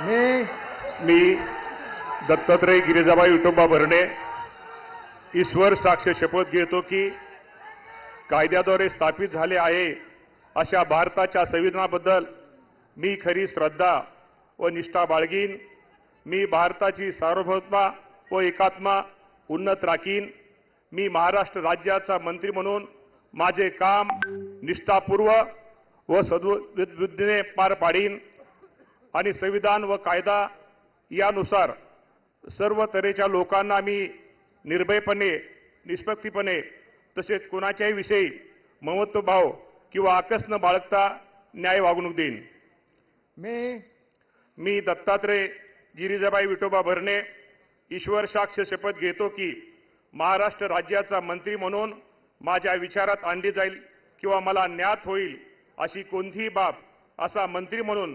मी मी दत्तात्रय गिरिजाबाई विठोबा भरणे ईश्वर साक्ष शपथ घेतो की कायद्याद्वारे स्थापित झाले आहे अशा भारताच्या संविधानाबद्दल मी खरी श्रद्धा व निष्ठा बाळगीन. मी भारताची सार्वभौमता व एकात्मा उन्नत राखीन. मी महाराष्ट्र राज्याचा मंत्री म्हणून माझे काम निष्ठापूर्व व सद्बुद्धीने पार पाडीन. आणि संविधान व कायदा यानुसार सर्व तऱ्हेच्या लोकांना मी निर्भयपणे निष्पक्षीपणे तसेच कोणाच्याही विषयी ममत्वभाव किंवा आकस न बाळगता न्याय वागणूक देईन. मी मी दत्तात्रय गिरिजाबाई विठोबा भरणे ईश्वर साक्ष शपथ घेतो की महाराष्ट्र राज्याचा मंत्री म्हणून माझ्या विचारात आणली जाईल किंवा मला ज्ञात होईल अशी कोणतीही बाब असा मंत्री म्हणून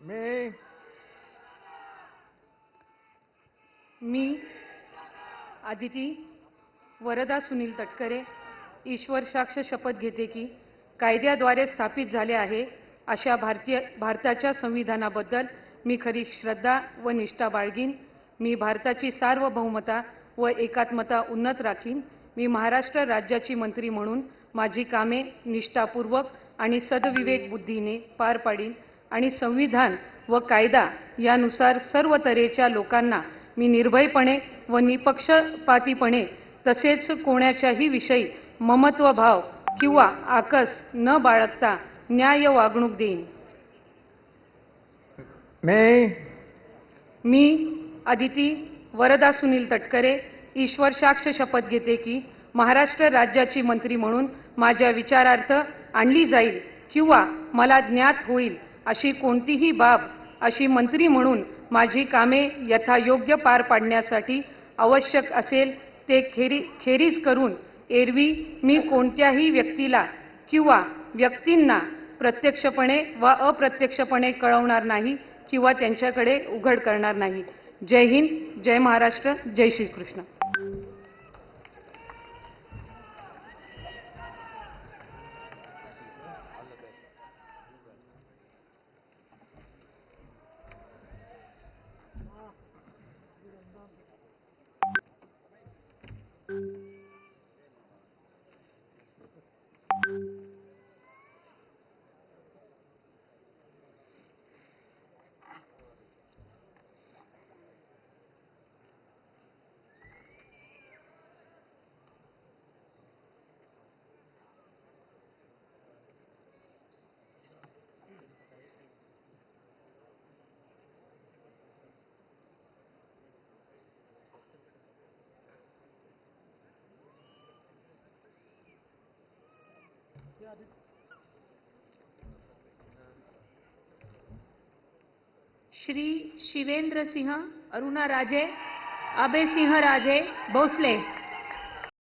मी मी आदिती वरदा सुनील तटकरे ईश्वर साक्ष शपथ घेते की कायद्याद्वारे स्थापित झाले आहे अशा भारतीय भारताच्या संविधानाबद्दल मी खरी श्रद्धा व निष्ठा बाळगीन. मी भारताची सार्वभौमता व एकात्मता उन्नत राखीन. मी महाराष्ट्र राज्याची मंत्री म्हणून माझी कामे निष्ठापूर्वक आणि सदविवेक बुद्धीने पार पाडीन. आणि संविधान व कायदा यानुसार सर्व तऱ्हेच्या लोकांना मी निर्भयपणे व निपक्षपातीपणे तसेच कोणाच्याही विषयी ममत्वभाव किंवा आकस न बाळगता न्याय वागणूक देईन. मी. मी अदिती वरदा सुनील तटकरे ईश्वर साक्ष शपथ घेते की महाराष्ट्र राज्याची मंत्री म्हणून माझ्या विचारार्थ आणली जाईल किंवा मला ज्ञात होईल अशी कोणतीही बाब अशी मंत्री म्हणून माझी कामे यथायोग्य पार पाडण्यासाठी आवश्यक असेल ते खेरी खेरीज करून एरवी मी कोणत्याही व्यक्तीला किंवा व्यक्तींना प्रत्यक्षपणे व अप्रत्यक्षपणे कळवणार नाही किंवा त्यांच्याकडे उघड करणार नाही. जय हिंद जय महाराष्ट्र जय श्रीकृष्ण. श्री शिवेंद्र सिंह अरुणा राजे अभय सिंह राजे भोसले.